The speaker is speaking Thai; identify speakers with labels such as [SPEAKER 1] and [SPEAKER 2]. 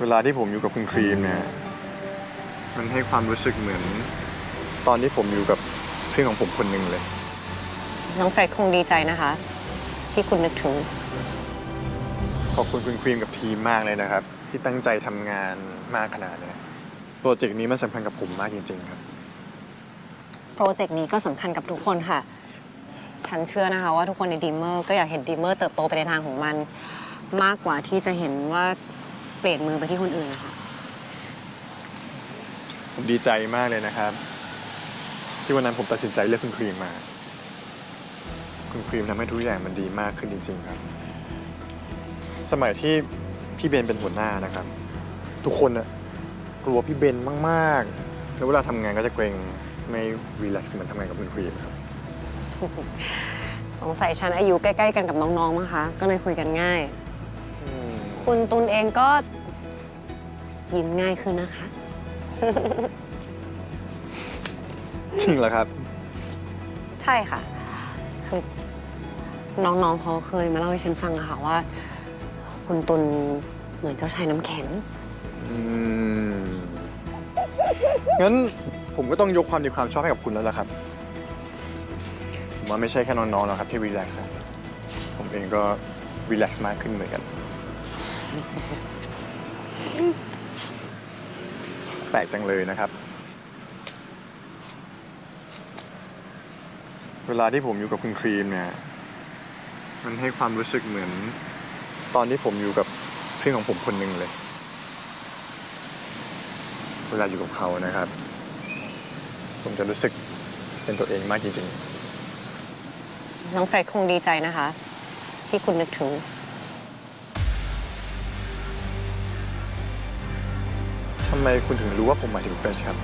[SPEAKER 1] เวลาที่ผมอยู่กับคุณครีมเนี่ยมันให้ความรู้สึกเหมือน ตอนที่ผมอยู่กับเพื่อนของผมคนหนึ่งเลย
[SPEAKER 2] น้องเฟรดคงดีใจนะคะ ที่คุณนึกถึง
[SPEAKER 1] ขอบคุณคุณครีมกับทีมมากเลยนะครับ ที่ตั้งใจทำงานมากขนาดเนี้ยโปรเจกต์นี้มันสำคัญกับผมมากจริง ๆ ครับ
[SPEAKER 2] โปรเจกต์นี้ก็สำคัญกับทุกคนค่ะ ฉันเชื่อนะคะว่าทุกคนในดีมเมอร์ก็อยากเห็นดีมเมอร์เติบโตไปในทางของมัน มากกว่าที่จะเห็นว่าเป ลี่ยนมือไปที่คนอื่นนะคะ
[SPEAKER 1] ผมดีใจมากเลยนะครับ ที่วันนั้นผมตัดสินใจเลือกคุณครีมมา คุณครีมทำให้ทุกอย่างมันดีมากขึ้นจริง ๆ ครับ สมัยที่พี่เบนเป็นหัวหน้านะครับ ทุกคนอะกลัวพี่เบนมากๆ แล้วเวลาทำงานก็จะเกรงไม่รีแลกซ์เหมือนทำงานกับคุณครีมครับ
[SPEAKER 2] สงสัยฉันอายุใกล้ ๆ กันกับน้องๆมั้งคะ ก็เลยคุยกันง่าย คุณตุลเองก็ ยิ้มง่ายขึ้นนะคะ
[SPEAKER 1] จริงเหรอครับ
[SPEAKER 2] ใช่ค่ะ คือน้องๆเขาเคยมาเล่าให้ฉันฟังอะค่ะว่า คุณตุลเหมือนเจ้าชายน้ำแข็ง
[SPEAKER 1] อืม งั้นผมก็ต้องยกความดีความชอบให้กับคุณแล้วล่ะครับ ผมว่าไม่ใช่แค่น้องๆหรอกครับที่รีแลกซ์อะผมเองก็รีแลกซ์มากขึ้นเหมือนกัน แปลกจังเลยนะครับ เวลาที่ผมอยู่กับคุณครีมเนี่ย มันให้ความรู้สึกเหมือน ตอนที่ผมอยู่กับเพื่อนของผมคนหนึ่งเลย เวลาอยู่กับเขานะครับ ผมจะรู้สึกเป็นตัวเองมากจริงๆ
[SPEAKER 2] น้องเฟรดคงดีใจนะคะ ที่คุณนึกถึง
[SPEAKER 1] ทำไมคุณถึงรู้ว่าผมหมายถึงเฟรชครับ